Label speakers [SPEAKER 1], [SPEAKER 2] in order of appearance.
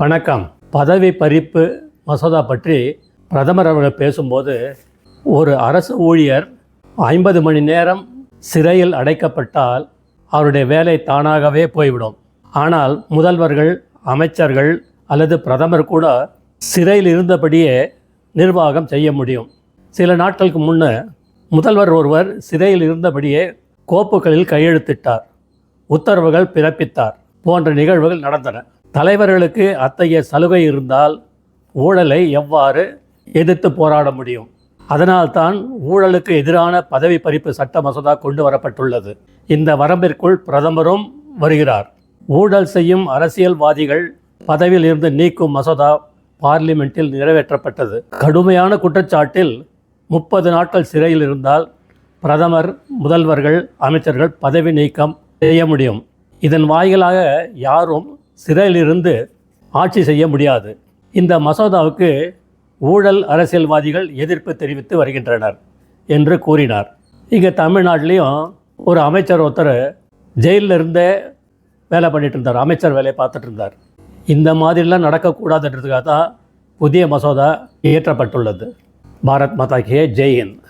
[SPEAKER 1] வணக்கம். பதவி பறிப்பு மசோதா பற்றி பிரதமர் அவர்கள் பேசும்போது ஒரு அரசு ஊழியர் ஐம்பது மணி நேரம் சிறையில் அடைக்கப்பட்டால் அவருடைய வேலை தானாகவே போய்விடும். ஆனால் முதல்வர்கள் அமைச்சர்கள் அல்லது பிரதமர் கூட சிறையில் இருந்தபடியே நிர்வாகம் செய்ய முடியும். சில நாட்களுக்கு முன்ன முதல்வர் ஒருவர் சிறையில் இருந்தபடியே கோப்புகளில் கையெழுத்திட்டார். உத்தரவுகள் பிறப்பித்தார் போன்ற நிகழ்வுகள் நடந்தன. தலைவர்களுக்கு அத்தகைய சலுகை இருந்தால் ஊழலை எவ்வாறு எதிர்த்து போராட முடியும்? அதனால்தான் ஊழலுக்கு எதிரான பதவி பறிப்பு சட்ட மசோதா கொண்டு வரப்பட்டுள்ளது. இந்த வரம்பிற்குள் பிரதமரும் வருகிறார். ஊழல் செய்யும் அரசியல்வாதிகள் பதவியில் இருந்து நீக்கும் மசோதா பார்லிமெண்ட்டில் நிறைவேற்றப்பட்டது. கடுமையான குற்றச்சாட்டில் முப்பது நாட்கள் சிறையில் இருந்தால் பிரதமர் முதல்வர்கள் அமைச்சர்கள் பதவி நீக்கம் செய்ய முடியும். இதன் வாயிலாக யாரும் சிறையிலிருந்து ஆட்சி செய்ய முடியாது. இந்த மசோதாவுக்கு ஊழல் அரசியல்வாதிகள் எதிர்ப்பு தெரிவித்து வருகின்றனர் என்று கூறினார். இங்கே தமிழ்நாட்டிலையும் ஒரு அமைச்சர் ஒருத்தர் ஜெயிலில் இருந்தே வேலை பண்ணிட்டு இருந்தார். அமைச்சர் வேலையை பார்த்துட்டு இருந்தார். இந்த மாதிரிலாம் நடக்கக்கூடாதுன்றதுக்காக தான் புதிய மசோதா இயற்றப்பட்டுள்ளது. பாரத் மாதா கே ஜெய் ஹிந்த்.